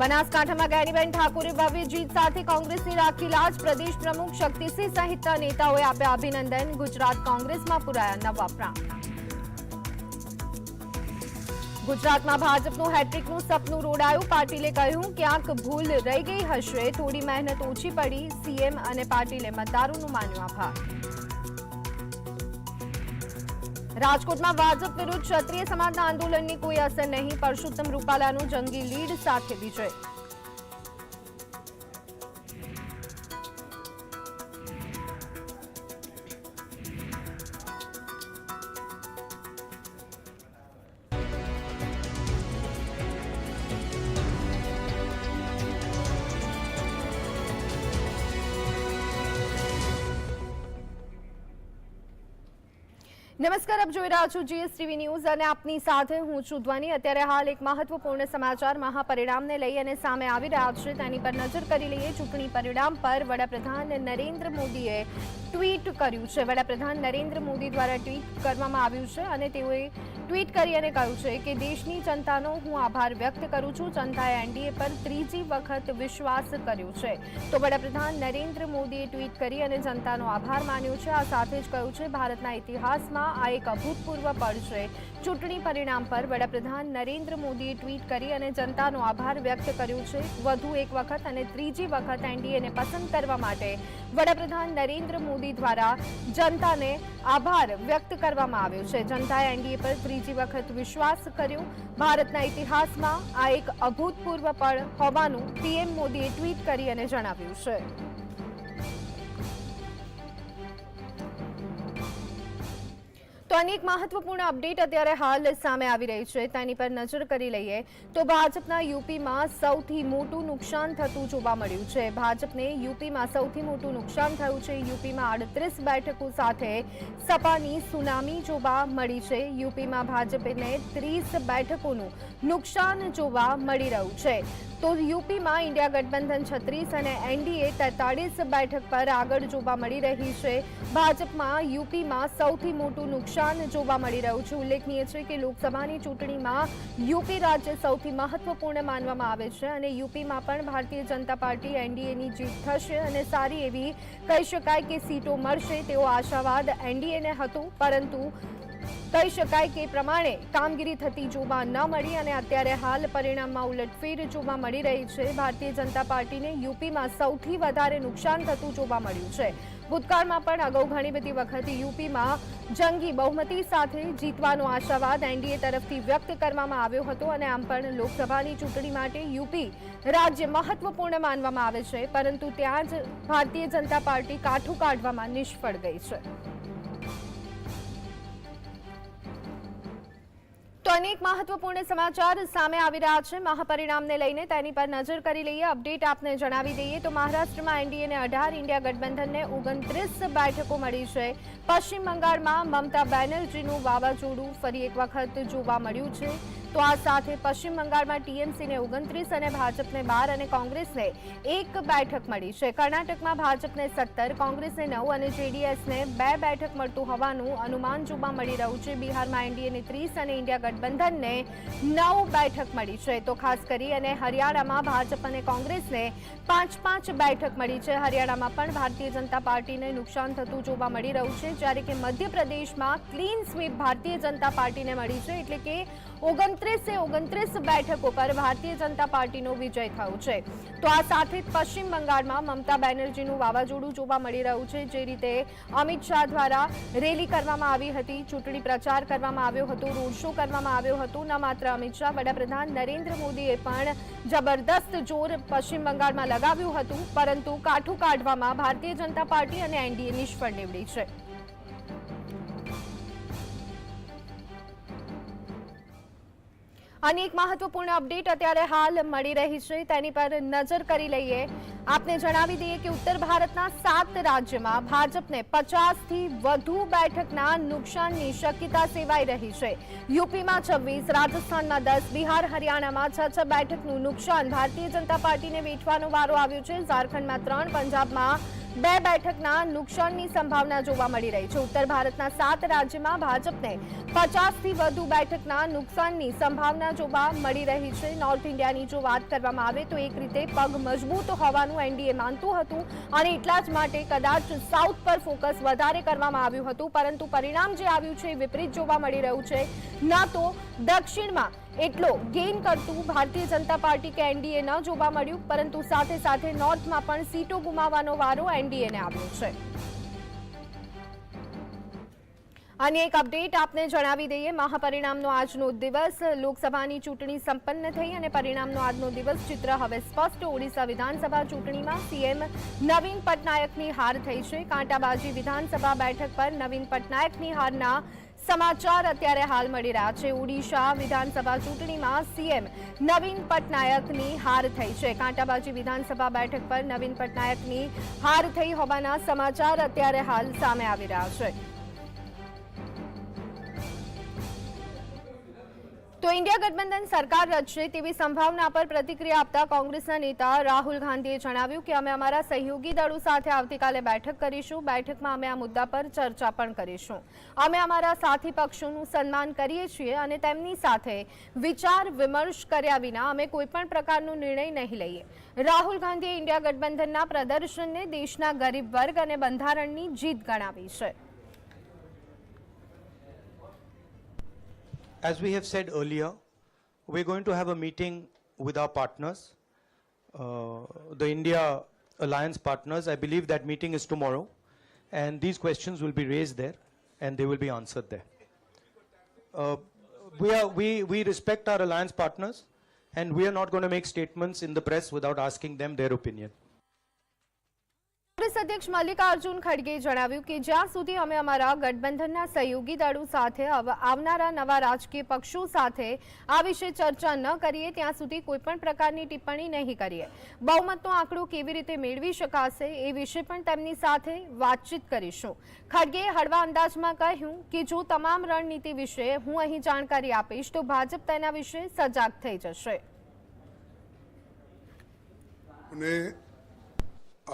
બનાસકાંઠામાં ગેનીબેન ઠાકોરે ભવ્ય જીત સાથે કોંગ્રેસની રાખી લાજ પ્રદેશ પ્રમુખ શક્તિસિંહ સહિતના નેતાઓએ આપ્યા અભિનંદન. ગુજરાત કોંગ્રેસમાં પુરાયા નવા પ્રાણ ગુજરાતમાં ભાજપનું હેટ્રિકનું સપનું રોડાયું. પાટીલે કહ્યું, ક્યાંક ભૂલ રહી ગઈ હશે. થોડી મહેનત ઓછી પડી. સીએમ અને પાટીલે મતદારોનું માન્યું આભાર. રાજકોટમાં ભાજપ વિરુદ્ધ ક્ષત્રિય સમાજના આંદોલનની કોઈ અસર નહીં, પરસોત્તમ રૂપાલાનું જંગી લીડ સાથે વિજય નમસ્કાર, આપ જોઈ રહ્યા છો જીએસટીવી ન્યૂઝ અને આપની સાથે હું છું ધ્વની. અત્યારે હાલ એક મહત્વપૂર્ણ સમાચાર મહાપરિણામને લઈ અને સામે આવી રહ્યા છે. તેની પર નજર કરી લઈએ. ચૂંટણી પરિણામ પર વડાપ્રધાન નરેન્દ્ર મોદીએ ટ્વીટ કર્યું છે. વડાપ્રધાન નરેન્દ્ર મોદી દ્વારા ટ્વીટ કરવામાં આવ્યું છે અને તેઓએ ટ્વીટ કરી અને કહ્યું છે કે દેશની જનતાનો હું આભાર વ્યક્ત કરું છું. જનતાએ એનડીએ પર ત્રીજી વખત વિશ્વાસ કર્યો છે. તો વડાપ્રધાન નરેન્દ્ર મોદીએ ટ્વીટ કરી અને જનતાનો આભાર માન્યો છે. આ સાથે જ કહ્યું છે, ભારતના ઇતિહાસમાં આ એક અભૂતપૂર્વ પળ છે. ચૂંટણી પરિણામ પર વડાપ્રધાન નરેન્દ્ર મોદીએ ટ્વીટ કરી અને જનતાનો આભાર વ્યક્ત કર્યો છે. વધુ એક વખત અને ત્રીજી વખત એનડીએને પસંદ કરવા માટે વડાપ્રધાન નરેન્દ્ર મોદી દ્વારા જનતાને આભાર વ્યક્ત કરવામાં આવ્યો છે. જનતાએ એનડીએ પર ત્રીજી વખત વિશ્વાસ કર્યો. ભારતના ઇતિહાસમાં આ એક અભૂતપૂર્વ પળ હોવાનું પીએમ મોદીએ ટ્વીટ કરી અને જણાવ્યું છે. તો અનેક મહત્વપૂર્ણ અપડેટ અત્યારે હાલ સામે આવી રહી છે. તેની પર નજર કરી લઈએ તો ભાજપના યુપીમાં સૌથી મોટું નુકસાન થતું જોવા મળ્યું છે. ભાજપને યુપીમાં સૌથી મોટું નુકસાન થયું છે. યુપીમાં આડત્રીસ બેઠકો સાથે સપાની સુનામી જોવા મળી છે. યુપીમાં ભાજપને ત્રીસ બેઠકોનું નુકસાન જોવા મળી રહ્યું છે. તો યુપીમાં ઇન્ડિયા ગઠબંધન છત્રીસ અને એનડીએ તેતાળીસ બેઠક પર આગળ જોવા મળી રહી છે. ભાજપમાં યુપીમાં સૌથી મોટું નુકસાન જોવા મળી રહ્યું છે. ઉલ્લેખનીય છે કે લોકસભાની ચૂંટણીમાં યુપી રાજ્ય સૌથી મહત્વપૂર્ણ માનવામાં આવે છે અને યુપીમાં પણ ભારતીય જનતા પાર્ટી એનડીએની જીત થશે અને સારી એવી કહી શકાય કે સીટો મળશે તેવો આશાવાદ એનડીએને હતો. પરંતુ કહી શકાય કે પ્રમાણે કામગીરી થતી જોવા ન મળી અને અત્યારે હાલ પરિણામમાં ઉલટફેર જોવા મળી રહી છે. ભારતીય જનતા પાર્ટીને યુપીમાં સૌથી વધારે નુકસાન થતું જોવા મળ્યું છે. ભૂતકાળમાં પણ અગાઉ ઘણી બધી વખત યુપીમાં જંગી બહુમતી સાથે જીતવાનો આશાવાદ એનડીએ તરફથી વ્યક્ત કરવામાં આવ્યો હતો અને આમ પણ લોકસભાની ચૂંટણી માટે યુપી રાજ્ય મહત્વપૂર્ણ માનવામાં આવે છે, પરંતુ ત્યાં જ ભારતીય જનતા પાર્ટી કાઠું કાઢવામાં નિષ્ફળ ગઈ છે. તો અનેક મહત્વપૂર્ણ સમાચાર સામે આવી રહ્યા છે. મહાપરિણામને લઈને તેની પર નજર કરી લઈએ. અપડેટ આપને જણાવી દઈએ તો મહારાષ્ટ્રમાં એનડીએને અઢાર, ઇન્ડિયા ગઠબંધનને ઓગણત્રીસ બેઠકો મળી છે. પશ્ચિમ બંગાળમાં મમતા બેનર્જીનું વાવાઝોડું ફરી એક વખત જોવા મળ્યું છે. તો આ સાથે પશ્ચિમ બંગાળમાં ટીએમસીને ઓગણત્રીસ અને ભાજપને બાર અને કોંગ્રેસને એક બેઠક મળી છે. કર્ણાટકમાં ભાજપને સત્તર, કોંગ્રેસને નવ અને જેડીએસને બે બેઠક મળતું હોવાનું અનુમાન જોવા મળી રહ્યું છે. બિહારમાં એનડીએને ત્રીસ અને ઇન્ડિયા ગઠબંધનને નવ બેઠક મળી છે. તો ખાસ કરી અને હરિયાણામાં ભાજપ અને કોંગ્રેસને પાંચ પાંચ બેઠક મળી છે. હરિયાણામાં પણ ભારતીય જનતા પાર્ટીને નુકસાન થતું જોવા મળી રહ્યું છે. જ્યારે કે મધ્યપ્રદેશમાં ક્લીન સ્વીપ ભારતીય જનતા પાર્ટીને મળી છે એટલે કે ઓગણત્રીસે ઓગણત્રીસ બેઠકો પર ભારતીય જનતા પાર્ટીનો વિજય થયો છે. તો આ સાથે જ પશ્ચિમ બંગાળમાં મમતા બેનર્જીનું વાવાઝોડું જોવા મળી રહ્યું છે, જે રીતે અમિત શાહ દ્વારા રેલી કરવામાં આવી હતી, ચૂંટણી પ્રચાર કરવામાં આવ્યો હતો, રોડ શો કરવામાં આવ્યો હતો. ન માત્ર અમિત શાહ, વડાપ્રધાન નરેન્દ્ર મોદીએ પણ જબરદસ્ત જોર પશ્ચિમ બંગાળમાં લગાવ્યું હતું, પરંતુ કાઠું કાઢવામાં ભારતીય જનતા પાર્ટી અને એનડીએ નિષ્ફળ નીવડી છે. અને એક મહત્વપૂર્ણ અપડેટ અત્યારે હાલ મળી રહી છે. તેની પર નજર કરી લઈએ. આપને જણાવી દઈએ કે ઉત્તર ભારતના સાત રાજ્યમાં ભાજપને પચાસથી વધુ બેઠકના નુકસાનની શક્યતા સેવાઈ રહી છે. યુપીમાં છવ્વીસ, રાજસ્થાનમાં દસ, બિહાર, હરિયાણામાં છ છ બેઠકનું નુકસાન ભારતીય જનતા પાર્ટીને વેઠવાનો વારો આવ્યો છે. ઝારખંડમાં ત્રણ, પંજાબમાં બે બેઠકના નુકસાનની સંભાવના જોવા મળી રહી છે. ઉત્તર ભારતના સાત રાજ્યમાં ભાજપને પચાસથી વધુ બેઠકના નુકસાનની સંભાવના જોવા મળી રહી છે. નોર્થ ઇન્ડિયાની જો વાત કરવામાં આવે તો એક રીતે પગ મજબૂત હોવાનું એનડીએ માનતું હતું અને એટલા જ માટે કદાચ સાઉથ પર ફોકસ વધારે કરવામાં આવ્યું હતું. પરંતુ પરિણામ જે આવ્યું છે એ વિપરીત જોવા મળી રહ્યું છે. ન તો દક્ષિણમાં એટલો ગેઇન કરતું ભારતીય જનતા પાર્ટી કે એનડીએ ન જોવા મળ્યું, પરંતુ સાથે સાથે નોર્થમાં પણ સીટો ગુમાવવાનો વારો એનડીએને આવ્યો છે. અને એક અપડેટ આપને જણાવી દઈએ. મહાપરિણામનો આજનો દિવસ, લોકસભાની ચૂંટણી સંપન્ન થઈ અને પરિણામનો આજનો દિવસ ચિત્ર હવે સ્પષ્ટ. ઓડિશા વિધાનસભા ચૂંટણીમાં સીએમ નવીન પટનાયકની હાર થઈ છે. કાંટાબાજી વિધાનસભા બેઠક પર નવીન પટનાયકની હારના સમાચાર અત્યારે હાલ મળી રહ્યા છે. ઓડિશા વિધાનસભા ચૂંટણીમાં સીએમ નવીન પટનાયકની હાર થઈ છે. કાંટાબાજી વિધાનસભા બેઠક પર નવીન પટનાયકની હાર થઈ હોવાના સમાચાર અત્યારે હાલ સામે આવી રહ્યા છે. તો ઇન્ડિયા ગઠબંધન સરકાર રચશે તેવી સંભાવના પર પ્રતિક્રિયા આપતા કોંગ્રેસના નેતા રાહુલ ગાંધીએ જણાવ્યું કે અમે અમારા સહયોગી દળો સાથે આવતીકાલે બેઠક કરીશું. બેઠકમાં અમે આ મુદ્દા પર ચર્ચા પણ કરીશું. અમે અમારા સાથી પક્ષોનું સન્માન કરીએ છીએ અને તેમની સાથે વિચાર વિમર્શ કર્યા વિના અમે કોઈપણ પ્રકારનો નિર્ણય નહીં લઈએ. રાહુલ ગાંધીએ ઇન્ડિયા ગઠબંધનના પ્રદર્શનને દેશના ગરીબ વર્ગ અને બંધારણની જીત ગણાવી છે. As we have said earlier, we're going to have a meeting with our partners, uh, the India alliance partners. I believe that meeting is tomorrow, and these questions will be raised there, and they will be answered there. Uh, we, are, we, we respect our alliance partners, and we are not going to make statements in the press without asking them their opinion. પ્રદેશ અધ્યક્ષ મલ્લિકાર્જુન ખડગે જણાવ્યું કે જ્યાં સુધી અમે અમારા ગઠબંધનના સહયોગી દળો સાથે આવનારા નવા રાજકીય પક્ષો સાથે આ વિશે ચર્ચા ન કરીએ, ત્યાં સુધી કોઈપણ પ્રકારની ટિપ્પણી નહીં કરીએ. બહુમતનો આંકડો કેવી રીતે મેળવી શકાશે એ વિશે પણ તેમની સાથે વાતચીત કરીશું. ખડગે હળવા અંદાજમાં કહ્યું કે જો તમામ રણનીતિ વિશે હું અહીં જાણકારી આપીશ, તો ભાજપ તેના વિશે સજાગ થઈ જશે.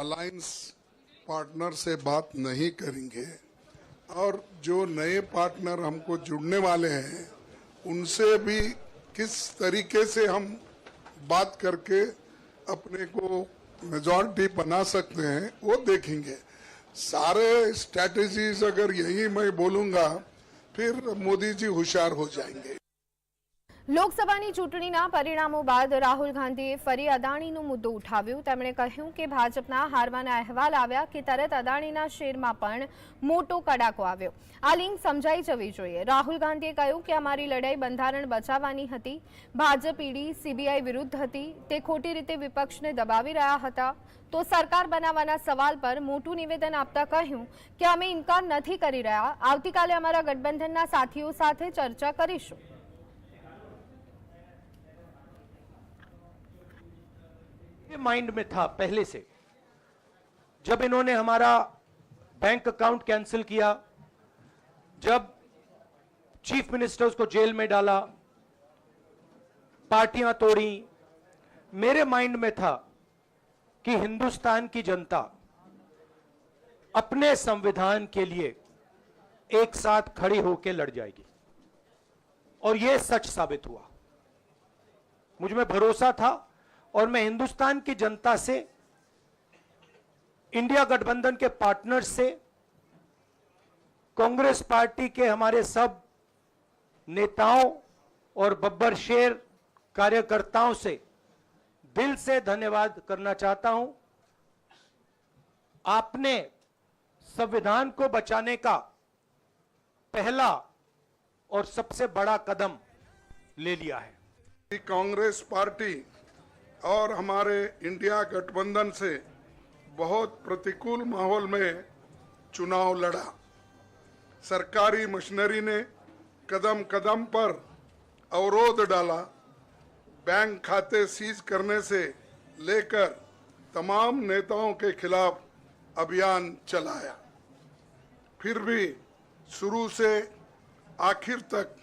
અલાયન્સ पार्टनर से बात नहीं करेंगे और जो नए पार्टनर हमको जुड़ने वाले हैं, उनसे भी किस तरीके से हम बात करके अपने को मेजॉरिटी बना सकते हैं, वो देखेंगे। सारे स्ट्रैटेजीज अगर यही मैं बोलूँगा, फिर मोदी जी होशियार हो जाएँगे। લોકસભાની ચૂંટણીના પરિણામો બાદ રાહુલ ગાંધીએ ફરી અદાણીનો મુદ્દો ઉઠાવ્યો. તેમણે કહ્યું કે ભાજપના હારવાના અહેવાલ આવ્યા કે તરત અદાણીના શેરમાં પણ મોટો કડાકો આવ્યો. આ લિંક સમજાઈ જવી જોઈએ. રાહુલ ગાંધીએ કહ્યું કે અમારી લડાઈ બંધારણ બચાવવાની હતી. ભાજપ ઈડી, સીબીઆઈ વિરુદ્ધ હતી. તે ખોટી રીતે વિપક્ષને દબાવી રહ્યા હતા. તો સરકાર બનાવવાના સવાલ પર મોટું નિવેદન આપતા કહ્યું કે અમે ઇનકાર નથી કરી રહ્યા. આવતીકાલે અમારા ગઠબંધનના સાથીઓ સાથે ચર્ચા કરીશું. ये माइंड में था पहले से। जब इन्होंने हमारा बैंक अकाउंट कैंसिल किया, जब चीफ मिनिस्टर्स को जेल में डाला, पार्टियाँ तोड़ी, मेरे माइंड में था कि हिंदुस्तान की जनता अपने संविधान के लिए एक साथ खड़ी होकर लड़ जाएगी। और यह सच साबित हुआ। मुझमें भरोसा था और मैं हिंदुस्तान की जनता से, इंडिया गठबंधन के पार्टनर्स से, कांग्रेस पार्टी के हमारे सब नेताओं और बब्बर शेर कार्यकर्ताओं से दिल से धन्यवाद करना चाहता हूँ। आपने संविधान को बचाने का पहला और सबसे बड़ा कदम ले लिया है। कांग्रेस पार्टी और हमारे इंडिया गठबंधन से बहुत प्रतिकूल माहौल में चुनाव लड़ा। सरकारी मशीनरी ने कदम कदम पर अवरोध डाला। बैंक खाते सीज करने से लेकर तमाम नेताओं के खिलाफ अभियान चलाया। फिर भी शुरू से आखिर तक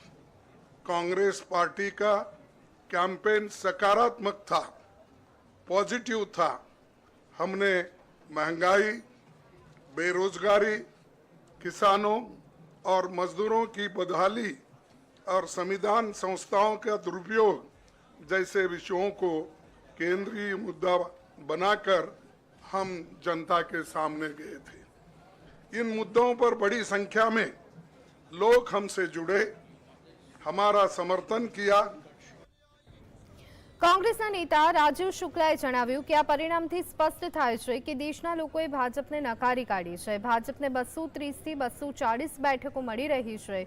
कांग्रेस पार्टी का कैंपेन सकारात्मक था। पॉजिटिव था। हमने महँगाई, बेरोजगारी, किसानों और मजदूरों की बदहाली और संविधान संस्थाओं का दुरुपयोग जैसे विषयों को केंद्रीय मुद्दा बनाकर हम जनता के सामने गए थे। इन मुद्दों पर बड़ी संख्या में लोग हमसे जुड़े, हमारा समर्थन किया કોંગ્રેસના નેતા રાજીવ શુક્લાએ જણાવ્યું કે આ પરિણામથી સ્પષ્ટ થાય છે કે દેશના લોકોએ ભાજપને નકારી કાઢી છે. ભાજપને બસો ત્રીસથી બસો ચાળીસ બેઠકો મળી રહી છે.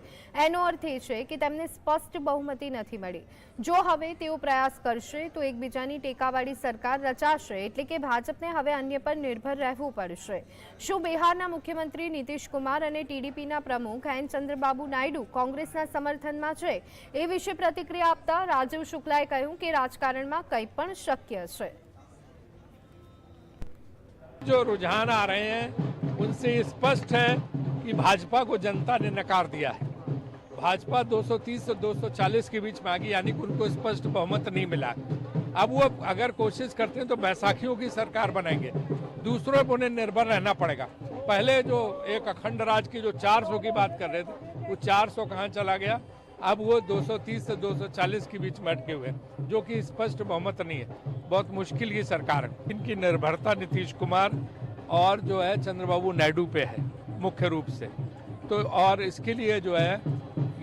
એનો અર્થ એ છે કે તેમને સ્પષ્ટ બહુમતી નથી મળી. જો હવે તેઓ પ્રયાસ કરશે તો એકબીજાની ટેકાવાળી સરકાર રચાશે એટલે કે ભાજપને હવે અન્ય પર નિર્ભર રહેવું પડશે. શું બિહારના મુખ્યમંત્રી નીતિશકુમાર અને ટીડીપીના પ્રમુખ એન ચંદ્રબાબુ નાયડુ કોંગ્રેસના સમર્થનમાં છે? એ વિશે પ્રતિક્રિયા આપતા રાજીવ શુક્લાએ કહ્યું કે રાજકારણમાં કંઈ પણ શક્ય છે जो रुझान आ रहे हैं उनसे ये स्पष्ट है कि भाजपा को जनता ने नकार दिया है भाजपा 230 से 240 के बीच में आ गई यानी कि उनको स्पष्ट बहुमत नहीं मिला अब वो अगर कोशिश करते हैं तो बैसाखियों की सरकार बनाएंगे दूसरों पर उन्हें निर्भर रहना पड़ेगा पहले जो एक अखंड राज की जो 400 की बात कर रहे थे वो 400 कहाँ चला गया अब वो 230 से 240 के बीच में अटके हुए हैं, जो कि स्पष्ट बहुमत नहीं है। बहुत मुश्किल की सरकार है। इनकी निर्भरता नीतीश कुमार और जो है चंद्रबाबू नायडू पे है, मुख्य रूप से। तो और इसके लिए जो है,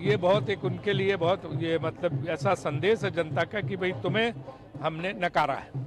ये बहुत एक उनके लिए बहुत ये मतलब ऐसा संदेश है जनता का कि भाई तुम्हें हमने नकारा है।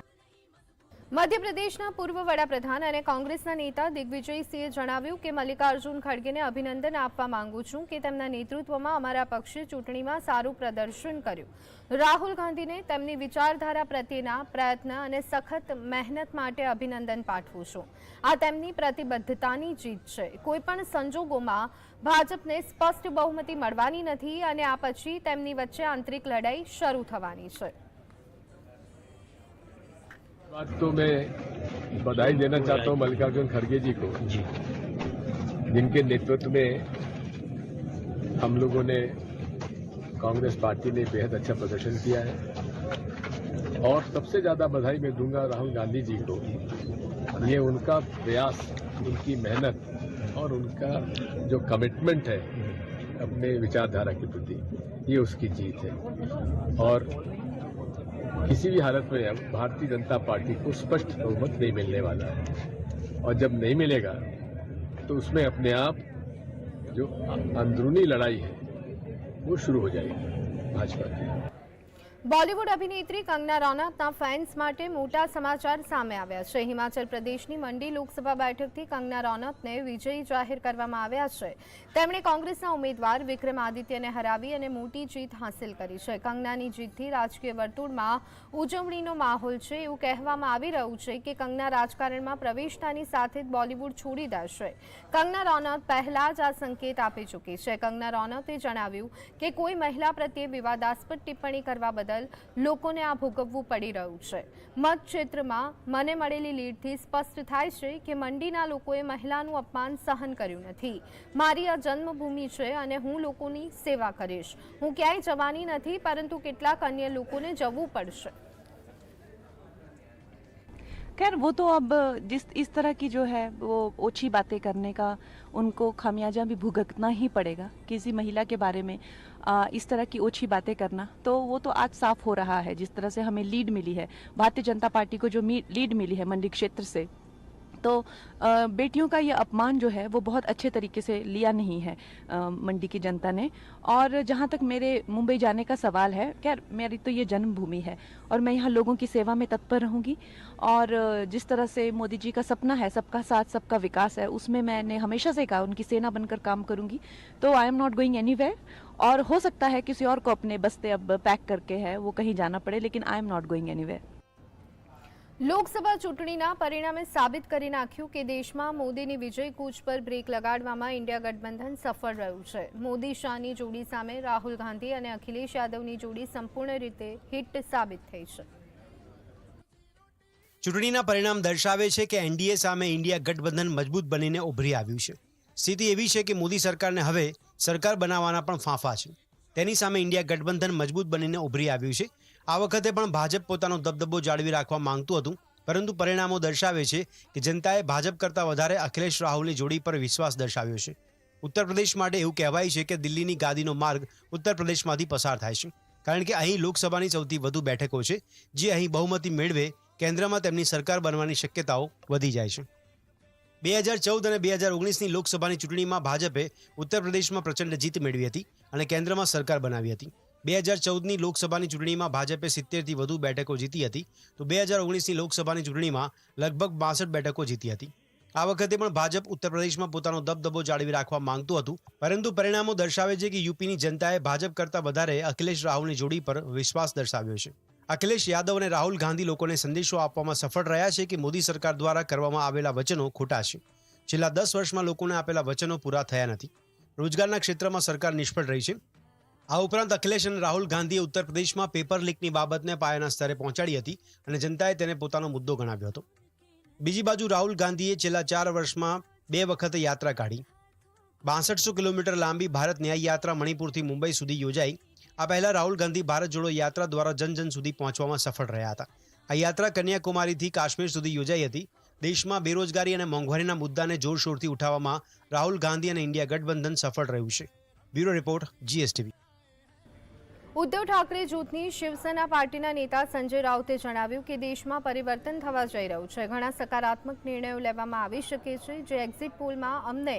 મધ્યપ્રદેશના પૂર્વ વડાપ્રધાન અને કોંગ્રેસના નેતા દિગ્વિજયસિંહે જણાવ્યું કે મલ્લિકાર્જુન ખડગેને અભિનંદન આપવા માંગુ છું કે તેમના નેતૃત્વમાં અમારા પક્ષે ચૂંટણીમાં સારું પ્રદર્શન કર્યું. રાહુલ ગાંધીને તેમની વિચારધારા પ્રત્યેના પ્રયત્ન અને સખત મહેનત માટે અભિનંદન પાઠવું છું. આ તેમની પ્રતિબદ્ધતાની જીત છે. કોઈપણ સંજોગોમાં ભાજપને સ્પષ્ટ બહુમતી મળવાની નથી અને આ પછી તેમની વચ્ચે આંતરિક લડાઈ શરૂ થવાની છે. बात तो मैं बधाई देना चाहता हूँ मल्लिकार्जुन खड़गे जी को। जिनके नेतृत्व में हम लोगों ने कांग्रेस पार्टी ने बेहद अच्छा प्रदर्शन किया है। और सबसे ज़्यादा बधाई मैं दूँगा राहुल गांधी जी को। ये उनका प्रयास उनकी मेहनत और उनका जो कमिटमेंट है अपने विचारधारा के प्रति ये उसकी जीत है। और किसी भी हालत में अब भारतीय जनता पार्टी को स्पष्ट बहुमत नहीं मिलने वाला है। और जब नहीं मिलेगा तो उसमें अपने आप जो अंदरूनी लड़ाई है, वो शुरू हो जाएगी भाजपा की। બોલિવૂડ અભિનેત્રી કંગના રનૌતના ફેન્સ માટે મોટા સમાચાર સામે આવ્યા છે. હિમાચલ પ્રદેશની મંડી લોકસભા બેઠકથી કંગના રનૌતને વિજયી જાહેર કરવામાં આવ્યા છે. તેમણે કોંગ્રેસના ઉમેદવાર વિક્રમ આદિત્યને હરાવી અને મોટી જીત હાંસિલ કરી છે. કંગનાની જીતથી રાજકીય વર્તુળમાં ઉજવણીનો માહોલ છે એવું કહેવામાં આવી રહ્યું છે કે કંગના રાજકારણમાં પ્રવેશતાની સાથે જ બોલિવૂડ છોડી દેશે. કંગના રનૌત પહેલા જ આ સંકેત આપી ચૂકી છે. કંગના રનૌતે જણાવ્યું કે કોઈ મહિલા પ્રત્યે વિવાદાસ્પદ ટિપ્પણી કરવા બદલ લોકોને આ ભોગવવું પડી રહ્યું છે મત ક્ષેત્રમાં મને મળેલી લીડથી સ્પષ્ટ થાય છે કે મંડીના લોકોએ મહિલાનું અપમાન સહન કર્યું નથી મારી આ જન્મભૂમિ છે અને હું લોકોની સેવા કરીશ હું ક્યાંય જવાની નથી પરંતુ કેટલાક અન્ય લોકોને જવું પડશે खैर वो तो अब जिस इस तरह की जो है वो ओछी बातें करने का उनको खामियाजा भी भुगतना ही पड़ेगा किसी महिला के बारे में आ, इस तरह की ओछी बातें करना तो वो तो आज साफ़ हो रहा है, जिस तरह से हमें लीड मिली है, भारतीय जनता पार्टी को जो लीड मिली है मंडी क्षेत्र से। तो बेटियों का ये अपमान जो है, वो बहुत अच्छे तरीके से लिया नहीं है मंडी की जनता ने। और जहाँ तक मेरे मुंबई जाने का सवाल है, खैर, मेरी तो ये जन्मभूमि है, और मैं यहाँ लोगों की सेवा में तत्पर रहूँगी। और जिस तरह से मोदी जी का सपना है, सबका साथ, सबका विकास है, उसमें मैंने हमेशा से कहा, उनकी सेना बनकर काम करूँगी। तो I am not going any और हो सकता है किसी और को अपने बस्ते अब पैक करके है वो कहीं जाना पड़े लेकिन I am not going any Lok Sabha ચૂંટણીના પરિણામે સાબિત કરી નાખ્યું કે દેશમાં મોદીની વિજય કૂચ પર બ્રેક લગાડવામાં ઇન્ડિયા ગઠબંધન સફળ રહ્યું છે મોદી શાહની જોડી સામે રાહુલ ગાંધી અને અખિલેશ યાદવની જોડી સંપૂર્ણ રીતે હિટ સાબિત થઈ છે ચૂંટણીના પરિણામ દર્શાવે છે કે એનડીએ સામે ઇન્ડિયા ગઠબંધન મજબૂત બનીને ઉભરી આવ્યું છે સ્થિતિ એવી છે કે મોદી સરકારને હવે સરકાર બનાવવાના પણ ફાંફા છે. તેની સામે ઇન્ડિયા ગઠબંધન મજબૂત બનીને ઉભરી આવ્યું છે. આ વખતે પણ ભાજપ પોતાનો દબદબો જાળવી રાખવા માંગતું હતું, પરંતુ પરિણામો દર્શાવે છે કે જનતાએ ભાજપ કરતાં વધારે અખિલેશ રાહુલની જોડી પર વિશ્વાસ દર્શાવ્યો છે. ઉત્તર પ્રદેશ માટે એવું કહેવાય છે કે દિલ્હીની ગાદીનો માર્ગ ઉત્તર પ્રદેશમાંથી પસાર થાય છે. કારણ કે અહીં લોકસભાની સૌથી વધુ બેઠકો છે, જે અહીં બહુમતી મેળવે, કેન્દ્રમાં તેમની સરકાર બનવાની શક્યતાઓ વધી જાય છે. બે હજાર ચૌદ અને બે હજાર ઓગણીસની લોકસભાની ચૂંટણીમાં ભાજપે ઉત્તર પ્રદેશમાં પ્રચંડ જીત મેળવી હતી અને કેન્દ્રમાં સરકાર બનાવી હતી. બે હજાર ચૌદની લોકસભાની ચૂંટણીમાં ભાજપે સિત્તેરથી વધુ બેઠકો જીતી હતી. તો બે હજાર ઓગણીસની લોકસભાની ચૂંટણીમાં લગભગ બાસઠ બેઠકો જીતી હતી. આ વખતે પણ ભાજપ ઉત્તર પ્રદેશમાં પોતાનો દબદબો જાળવી રાખવા માંગતું હતું. પરંતુ પરિણામો દર્શાવે છે કે યુપીની જનતાએ ભાજપ કરતાં વધારે અખિલેશ રાહુલની જોડી પર વિશ્વાસ દર્શાવ્યો છે. અખિલેશ યાદવ અને રાહુલ ગાંધી લોકોને સંદેશો આપવામાં સફળ રહ્યા છે કે મોદી સરકાર દ્વારા કરવામાં આવેલા વચનો ખોટા છે. છેલ્લા દસ વર્ષમાં લોકોને આપેલા વચનો પૂરા થયા નથી. રોજગારના ક્ષેત્રમાં સરકાર નિષ્ફળ રહી છે. આ ઉપરાંત અખિલેશ અને રાહુલ ગાંધીએ ઉત્તર પ્રદેશમાં પેપર લીકની બાબતને પાયાના સ્તરે પહોંચાડી હતી અને જનતાએ તેને પોતાનો મુદ્દો ગણાવ્યો હતો. બીજી બાજુ રાહુલ ગાંધીએ છેલ્લા ચાર વર્ષમાં બે વખત યાત્રા કાઢી. બાસઠસો કિલોમીટર લાંબી ભારત ન્યાય યાત્રા મણિપુરથી મુંબઈ સુધી યોજાઈ આ પહેલા રાહુલ ગાંધી ભારત જોડો યાત્રા દ્વારા જન જન સુધી પહોંચવામાં સફળ રહ્યા હતા. આ યાત્રા કન્યાકુમારીથી કાશ્મીર સુધી યોજાઈ હતી. દેશમાં બેરોજગારી અને મોંઘવારીના મુદ્દાને જોરશોરથી ઉઠાવવામાં રાહુલ ગાંધી અને ઇન્ડિયા ગઠબંધન સફળ રહ્યું છે. Bureau report, GSTV. Uddhav Thackeray જૂથની શિવસેના પાર્ટીના નેતા સંજય રાઉતે જણાવ્યું કે દેશમાં પરિવર્તન થવા જઈ રહ્યું છે. ઘણા સકારાત્મક નિર્ણયો લેવામાં આવી શકે છે. જે એક્ઝિટ પોલમાં અમને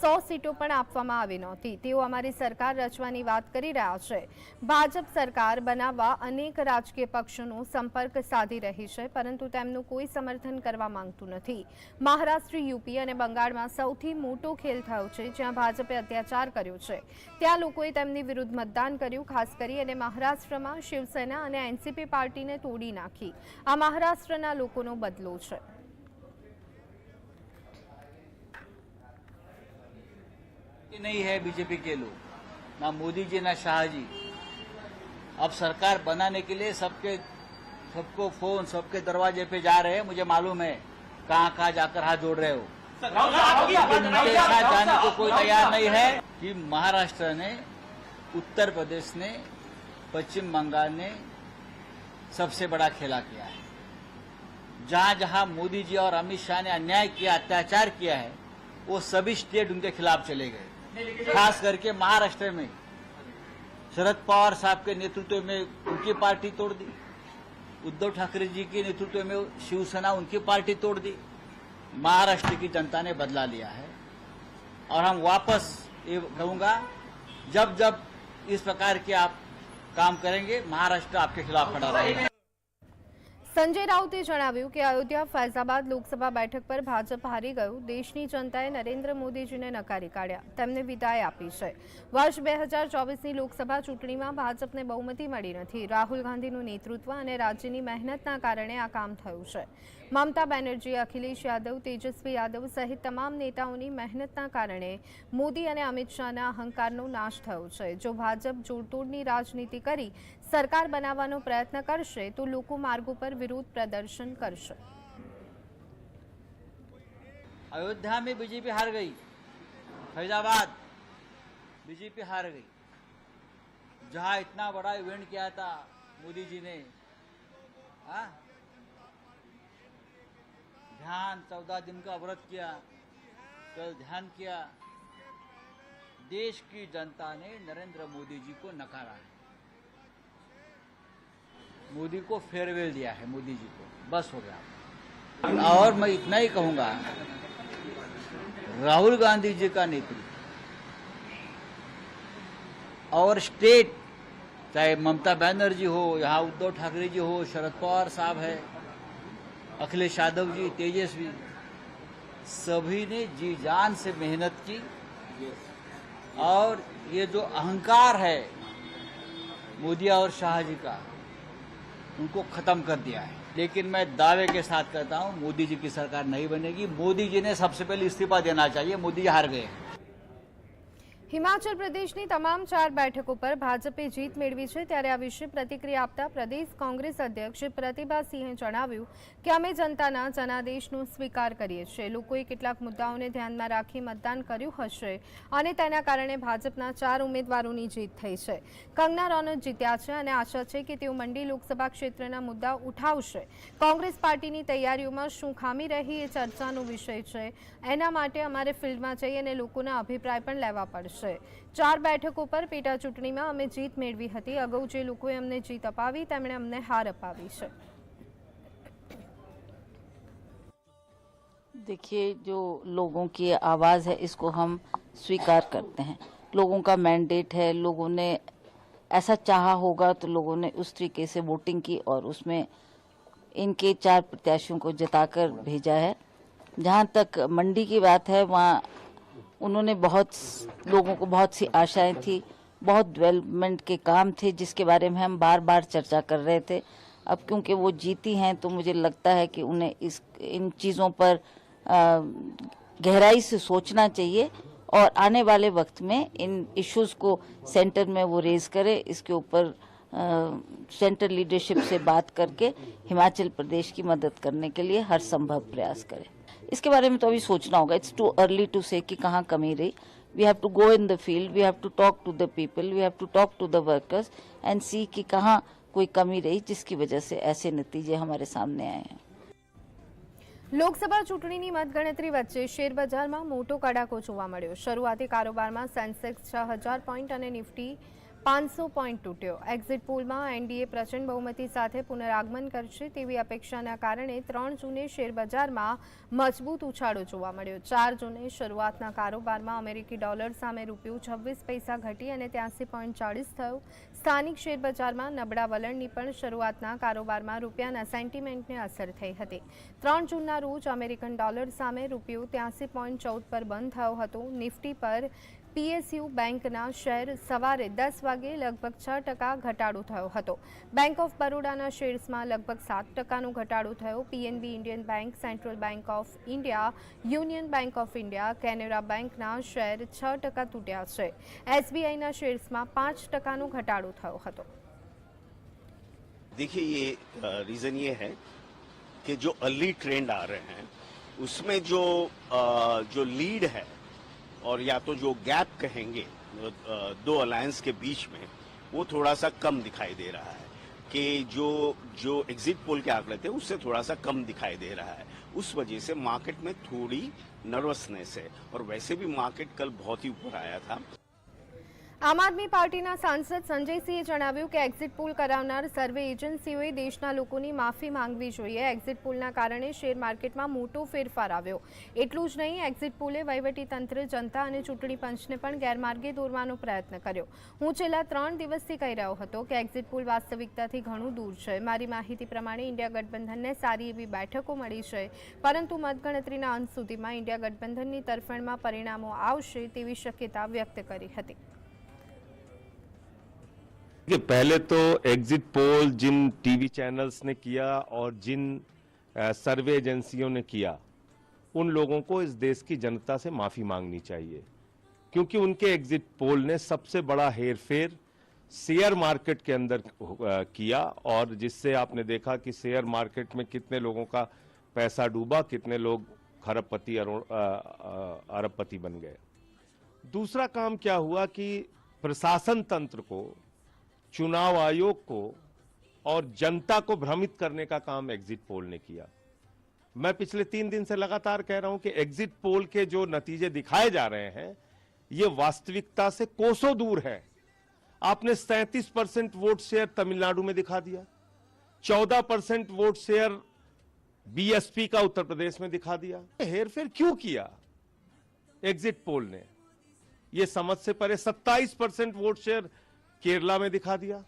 સો સીટો પણ આપવામાં આવી નહોતી. તેઓ અમારી સરકાર રચવાની વાત કરી રહ્યા છે. ભાજપ સરકાર બનાવવા અનેક રાજકીય પક્ષોનો સંપર્ક સાધી રહી છે, પરંતુ તેમનું કોઈ સમર્થન કરવા માંગતું નથી. મહારાષ્ટ્ર, યુપી અને બંગાળમાં સૌથી મોટો ખેલ થયો છે, જ્યાં ભાજપે અત્યાચાર કર્યો છે. ત્યાં લોકોએ તેમની વિરુદ્ધ મતદાન કર્યું, ખાસ કરી અને મહારાષ્ટ્રમાં શિવસેના અને એનસીપી પાર્ટીને તોડી નાખી. આ મહારાષ્ટ્રના લોકોનો બદલો છે. नहीं है बीजेपी के लोग ना मोदी जी ना शाह जी। अब सरकार बनाने के लिए सबके सबको फ़ोन सबके दरवाजे पे जा रहे हैं मुझे मालूम है। कहाँ कहाँ जाकर हाथ जोड़ रहे हो? उनके साथ जाने को कोई तैयार नहीं है कि महाराष्ट्र ने उत्तर प्रदेश ने पश्चिम बंगाल ने सबसे बड़ा खेला किया है। जहाँ जहाँ मोदी जी और अमित शाह ने अन्याय किया अत्याचार किया है वो सभी स्टेट उनके खिलाफ चले गए। खास करके महाराष्ट्र में। शरद पवार साहब के नेतृत्व में उनकी पार्टी तोड़ दी। उद्धव ठाकरे जी के नेतृत्व में शिवसेना उनकी पार्टी तोड़ दी। महाराष्ट्र की जनता ने बदला लिया है। और हम वापस ये कहूँगा, जब जब इस प्रकार के आप काम करेंगे, महाराष्ट्र आपके खिलाफ खड़ा रहेगा। સંજય રાઉતે જણાવ્યું કે અયોધ્યા ફૈઝાબાદ લોકસભા બેઠક પર ભાજપ હારી ગયું. દેશની જનતાએ નરેન્દ્ર મોદીજીને નકારી કાઢ્યા. તેમને વિદાય આપી છે. વર્ષ બે હજાર ચોવીસની લોકસભા ચૂંટણીમાં ભાજપને બહુમતી મળી નથી. રાહુલ ગાંધીનું નેતૃત્વ અને રાજ્યની મહેનતના કારણે આ કામ થયું છે. મમતા બેનર્જી, અખિલેશ યાદવ, તેજસ્વી યાદવ સહિત તમામ નેતાઓની મહેનતના કારણે મોદી અને અમિત શાહના અહંકારનો નાશ થયો છે. જો ભાજપ જોડતોડની રાજનીતિ કરી સરકાર બનાવવાનો પ્રયત્ન કરશે તો લોકો માર્ગો પર વિરોધ પ્રદર્શન કરશે अयोध्या में बीजेपी हार गई फैजाबाद बीजेपी हार गई जहां इतना बड़ा इवेंट किया था मोदी जी ने हाँ? ध्यान चौदह दिन का व्रत किया कल ध्यान किया देश की जनता ने नरेंद्र मोदी जी को नकारा है मोदी को फेयरवेल दिया है, मोदी जी को। बस हो गया। और मैं इतना ही कहूँगा, राहुल गांधी जी का नेतृत्व और स्टेट, चाहे ममता बनर्जी हो, यहाँ उद्धव ठाकरे जी हो, शरद पवार साहब है, अखिलेश यादव जी, तेजस्वी, सभी ने जी जान से मेहनत की। और ये जो अहंकार है मोदी और शाह जी का उनको खत्म कर दिया है लेकिन मैं दावे के साथ कहता हूं मोदी जी की सरकार नहीं बनेगी मोदी जी ने सबसे पहले इस्तीफा देना चाहिए मोदी जी हार गए हैं હિમાચલ પ્રદેશની તમામ ચાર બેઠકો પર ભાજપે જીત મેળવી છે ત્યારે આ વિશે પ્રતિક્રિયા આપતા પ્રદેશ કોંગ્રેસ અધ્યક્ષ પ્રતિભાસિંહે જણાવ્યું કે અમે જનતાના જનાદેશનો સ્વીકાર કરીએ છીએ. લોકોએ કેટલાક મુદ્દાઓને ધ્યાનમાં રાખી મતદાન કર્યું હશે અને તેના કારણે ભાજપના ચાર ઉમેદવારોની જીત થઈ છે. કંગના રનૌત જીત્યા છે અને આશા છે કે તેઓ મંડી લોકસભા ક્ષેત્રના મુદ્દા ઉઠાવશે. કોંગ્રેસ પાર્ટીની તૈયારીઓમાં શું ખામી રહી એ ચર્ચાનો વિષય છે. એના માટે અમારે ફિલ્ડમાં જઈ અને લોકોના અભિપ્રાય પણ લેવા પડશે. ચાર બેઠકો પર પેટા ચૂંટણીમાં અમે જીત મેળવી હતી અગાઉ જે લોકોએ અમને જીત અપાવી તેમણે અમને હાર અપાવી છે देखिए जो लोगों की आवाज़ है इसको हम स्वीकार करते हैं लोगों का मैंडेट है लोगों ने ऐसा चाहा होगा तो लोगों ने उस तरीके से वोटिंग की और उसमें इनके चार प्रत्याशियों को जिताकर भेजा है जहाँ तक मंडी की बात है वहाँ उन्होंने बहुत लोगों को बहुत सी आशाएँ थी, बहुत डेवलपमेंट के काम थे, जिसके बारे में हम बार बार चर्चा कर रहे थे। अब क्योंकि वो जीती हैं तो मुझे लगता है कि उन्हें इस, इन चीज़ों पर गहराई से सोचना चाहिए और आने वाले वक्त में इन इश्यूज़ को सेंटर में वो रेज करे, इसके ऊपर सेंटर लीडरशिप से बात करके हिमाचल प्रदेश की मदद करने के लिए हर संभव प्रयास करें। इसके बारे में तो अभी सोचना होगा इट्स टू अर्ली टू से कि कहाँ कमी रही we have to go in the field we have to talk to the people we have to talk to the workers and see कि कहाँ कोई कमी रही जिसकी वजह से ऐसे नतीजे हमारे सामने आए हैं લોકસભા ચૂંટણીની મતગણતરી વચ્ચે શેરબજારમાં મોટો કડાકો જોવા મળ્યો શરૂઆતી કારોબારમાં સેન્સેક્સ છ હજાર પોઈન્ટ અને નિફ્ટી પાંચસો પોઈન્ટ તૂટ્યો. એક્ઝિટ પોલમાં એનડીએ પ્રચંડ બહુમતી સાથે પુનરાગમન કરશે તેવી અપેક્ષાના કારણે ત્રણ જૂને શેરબજારમાં મજબૂત ઉછાળો જોવા મળ્યો. ચાર જૂને શરૂઆતના કારોબારમાં અમેરિકી ડોલર સામે રૂપિયો છવ્વીસ પૈસા ઘટી અને ત્યાંસી પોઈન્ટ ચાળીસ થયો. સ્થાનિક શેરબજારમાં નબળા વલણની પણ શરૂઆતના કારોબારમાં રૂપિયાના સેન્ટિમેન્ટને અસર થઈ હતી. ત્રણ જૂનના રોજ અમેરિકન ડોલર સામે રૂપિયો ત્યાંસી પોઈન્ટ ચૌદ પર બંધ થયો હતો. નિફ્ટી પર पीएसयू बैंक बैंकना शेर सवेरे दस वगे लगभग छ टका घटाड़ो बैंक ऑफ़ बड़ोड़ा शेर्स में लगभग सात टका घटाड़ो PNB Indian bank central bank of India union bank of India Canara बैंकना शेर छ टका तूटा है एसबीआई शेर्स में पाँच टका घटाड़ो देखिए ये रीजन ये है कि जो अर्ली ट्रेंड आ रहे हैं उसमें जो आ, जो लीड है और या तो जो गैप कहेंगे दो अलायंस के बीच में, वो थोड़ा सा कम दिखाई दे रहा है। कि जो जो एग्जिट पोल के आंकड़े थे, उससे थोड़ा सा कम दिखाई दे रहा है। उस वजह से मार्केट में थोड़ी नर्वसनेस है। और वैसे भी मार्केट कल बहुत ही ऊपर आया था। આમ આદમી પાર્ટીના સાંસદ સંજયસિંહે જણાવ્યું કે એક્ઝિટ પોલ કરાવનાર સર્વે એજન્સીઓએ દેશના લોકોની માફી માંગવી જોઈએ. એક્ઝિટ પોલના કારણે શેર માર્કેટમાં મોટો ફેરફાર આવ્યો. એટલું જ નહીં એક્ઝિટ પોલે વહીવટીતંત્ર જનતા અને ચૂંટણી પંચને પણ ગેરમાર્ગે દોરવાનો પ્રયત્ન કર્યો. હું છેલ્લા ત્રણ દિવસથી કહી રહ્યો હતો કે એક્ઝિટ પોલ વાસ્તવિકતાથી ઘણું દૂર છે. મારી માહિતી પ્રમાણે ઇન્ડિયા ગઠબંધનને સારી એવી બેઠકો મળી છે. પરંતુ મતગણતરીના અંત સુધીમાં ઇન્ડિયા ગઠબંધનની તરફેણમાં પરિણામો આવશે તેવી શક્યતા વ્યક્ત કરી હતી. कि पहले तो एग्जिट पोल जिन टीवी चैनल्स ने किया और जिन सर्वे एजेंसियों ने किया, उन लोगों को इस देश की जनता से माफ़ी मांगनी चाहिए। क्योंकि उनके एग्जिट पोल ने सबसे बड़ा हेरफेर शेयर मार्केट के अंदर किया और जिससे आपने देखा कि शेयर मार्केट में कितने लोगों का पैसा डूबा, कितने लोग खरबपति अरो- अरबपति बन गए। दूसरा काम क्या हुआ कि प्रशासन तंत्र को चुनाव आयोग को और जनता को भ्रमित करने का काम एग्जिट पोल ने किया। मैं पिछले तीन दिन से लगातार कह रहा हूँ कि एग्जिट पोल के जो नतीजे दिखाए जा रहे हैं, ये वास्तविकता से कोसों दूर है। आपने 37 परसेंट वोट शेयर तमिलनाडु में दिखा दिया। 14 परसेंट वोट शेयर बीएसपी का उत्तर प्रदेश में दिखा दिया। हेरफेर क्यों किया एग्जिट पोल ने? यह समझ से परे 27 परसेंट वोट शेयर केरला में दिखा दिया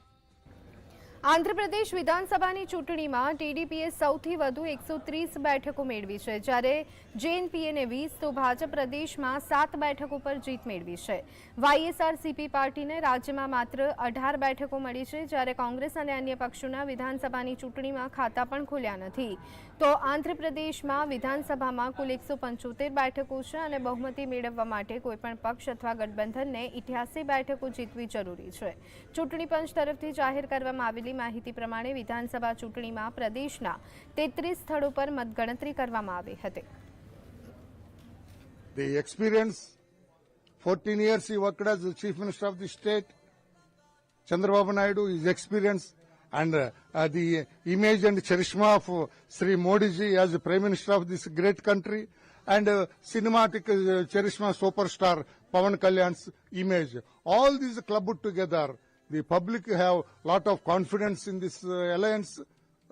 આંધ્રપ્રદેશ વિધાનસભાની ચૂંટણીમાં ટીડીપીએ સૌથી વધુ એકસો ત્રીસ બેઠકો મેળવી છે જ્યારે જેએનપીએને વીસ તો ભાજપ પ્રદેશમાં સાત બેઠકો પર જીત મેળવી છે વાયએસઆરસીપી પાર્ટીને રાજ્યમાં માત્ર અઢાર બેઠકો મળી છે જ્યારે કોંગ્રેસ અને અન્ય પક્ષોના વિધાનસભાની ચૂંટણીમાં ખાતા પણ ખુલ્યા નથી તો આંધ્રપ્રદેશમાં વિધાનસભામાં કુલ એકસો પંચોતેર બેઠકો છે અને બહુમતી મેળવવા માટે કોઈપણ પક્ષ અથવા ગઠબંધનને ઇઠ્યાસી બેઠકો જીતવી જરૂરી છે ચૂંટણી પંચ તરફથી જાહેર કરવામાં આવેલી માહિતી પ્રમાણે વિધાનસભા ચૂંટણીમાં પ્રદેશના તેત્રીસ સ્થળો પર મતગણતરી કરવામાં આવી હતી The experience, 14 years he worked as the Chief Minister of the state. Chandrababu Naidu, his experience and uh, uh, the image and charisma of uh, Sri Modi ji as Prime Minister of this great country and uh, cinematic uh, charisma superstar Pavan Kalyan's image. All these clubbed together. The public have lot of confidence in this uh, alliance.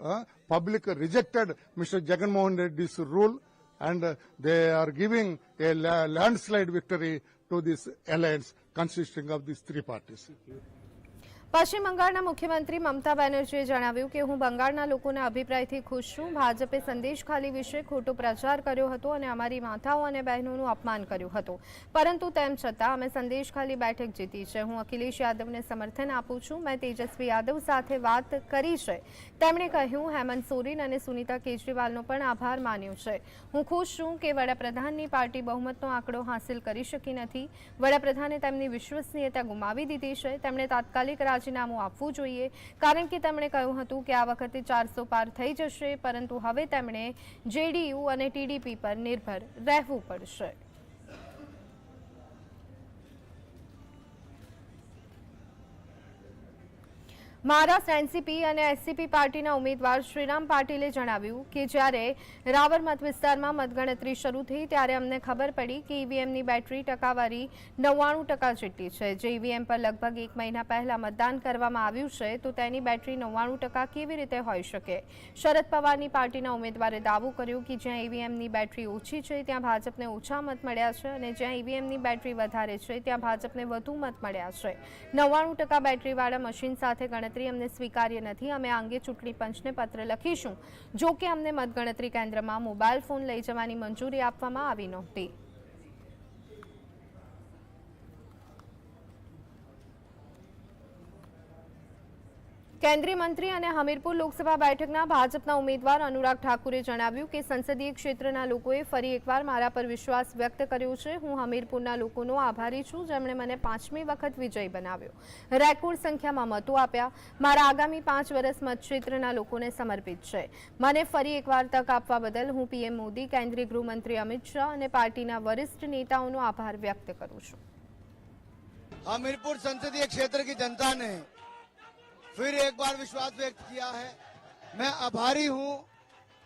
Uh, public rejected Mr. Jagan Mohan Reddy's rule and uh, they are giving a la- landslide victory to this alliance consisting of these three parties. પશ્ચિમ બંગાળના મુખ્યમંત્રી મમતા બેનર્જીએ જણાવ્યું કે હું બંગાળના લોકોના અભિપ્રાયથી ખુશ છું. ભાજપે સંદેશ ખાલી વિશે ખોટો પ્રચાર કર્યો હતો અને અમારી માતાઓ અને બહેનોનું અપમાન કર્યું હતું. પરંતુ તેમ છતાં અમે સંદેશ ખાલી બેઠક જીતી છે. હું અખિલેશ યાદવને સમર્થન આપું છું. મેં તેજસ્વી યાદવ સાથે વાત કરી છે. તેમણે કહ્યું, હેમંત સોરેન અને સુનીતા કેજરીવાલનો પણ આભાર માન્યો છે. હું ખુશ છું કે વડાપ્રધાનની પાર્ટી બહુમતનો આંકડો હાંસિલ કરી શકી નથી. વડાપ્રધાને તેમની વિશ્વસનીયતા ગુમાવી દીધી છે. તેમણે તાત્કાલિક રાજીનામું આપવું જોઈએ. કારણ કે તેમણે કહ્યું હતું કે આ વખતે ચારસો પાર થઈ જશે, પરંતુ હવે તેમણે જેડીયુ અને ટીડીપી પર નિર્ભર રહેવું પડશે. મહારાષ્ટ્ર એનસીપી અને એસસીપી પાર્ટીના ઉમેદવાર શ્રીરામ પાટીલે જણાવ્યું કે જ્યારે રાવર મત વિસ્તારમાં મતગણતરી શરૂ થઈ ત્યારે અમને ખબર પડી કે ઈવીએમની બેટરી ટકાવારી નવ્વાણું ટકા જેટલી છે. જે ઈવીએમ પર લગભગ એક મહિના પહેલા મતદાન કરવામાં આવ્યું છે, તો તેની બેટરી નવ્વાણું ટકા કેવી રીતે હોઈ શકે? શરદ પવારની પાર્ટીના ઉમેદવારે દાવો કર્યો કે જ્યાં ઈવીએમની બેટરી ઓછી છે, ત્યાં ભાજપને ઓછા મત મળ્યા છે અને જ્યાં ઈવીએમની બેટરી વધારે છે, ત્યાં ભાજપને વધુ મત મળ્યા છે. નવ્વાણું ટકા બેટરીવાળા મશીન સાથે ગણતરી અમને સ્વીકાર્ય નથી. અમે આ અંગે ચૂંટણી પંચને પત્ર લખીશું. જો કે અમને મતગણતરી કેન્દ્રમાં મોબાઈલ ફોન લઈ જવાની મંજૂરી આપવામાં આવી નહોતી. કેન્દ્રીય મંત્રી અને હમીરપુર લોકસભા બેઠકના ભાજપના ઉમેદવાર અનુરાગ ઠાકુરે જણાવ્યું કે સંસદીય ક્ષેત્રના લોકોએ ફરી એકવાર મારા પર વિશ્વાસ વ્યક્ત કર્યો છે. હું હમીરપુરના લોકોનો આભારી છું. જેમણે મને પાંચમી વખત વિજય બનાવ્યો. રેકોર્ડ સંખ્યામાં મતો આપ્યા. મારા આગામી પાંચ વર્ષ મતક્ષેત્રના લોકોને સમર્પિત છે. મને ફરી એકવાર તક આપવા બદલ હું પીએમ મોદી, કેન્દ્રીય ગૃહમંત્રી અમિત શાહ અને પાર્ટીના વરિષ્ઠ નેતાઓનો આભાર વ્યક્ત કરું છું. હમીરપુર સંસદીય ક્ષેત્ર કી જનતા फिर एक बार विश्वास व्यक्त किया है। मैं आभारी हूँ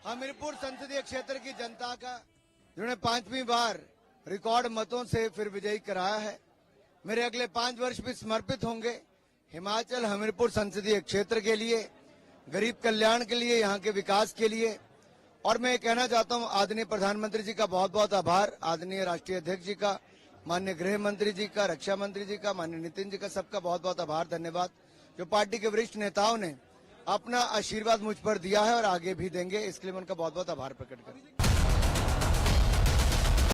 हमीरपुर संसदीय क्षेत्र की जनता का, जिन्होंने पांचवी बार रिकॉर्ड मतों से फिर विजयी कराया है। मेरे अगले पाँच वर्ष भी समर्पित होंगे हिमाचल हमीरपुर संसदीय क्षेत्र के लिए, गरीब कल्याण के लिए, यहाँ के विकास के लिए। और मैं कहना चाहता हूँ, आदरणीय प्रधानमंत्री जी का बहुत बहुत आभार, आदरणीय राष्ट्रीय अध्यक्ष जी का, माननीय गृह मंत्री जी का, रक्षा मंत्री जी का, माननीय नितिन जी का सबका बहुत बहुत आभार, धन्यवाद। जो पार्टी के वरिष्ठ नेताओं ने अपना आशीर्वाद मुझ पर दिया है और आगे भी देंगे इसके लिए मैं उनका बहुत बहुत आभार प्रकट करता हूं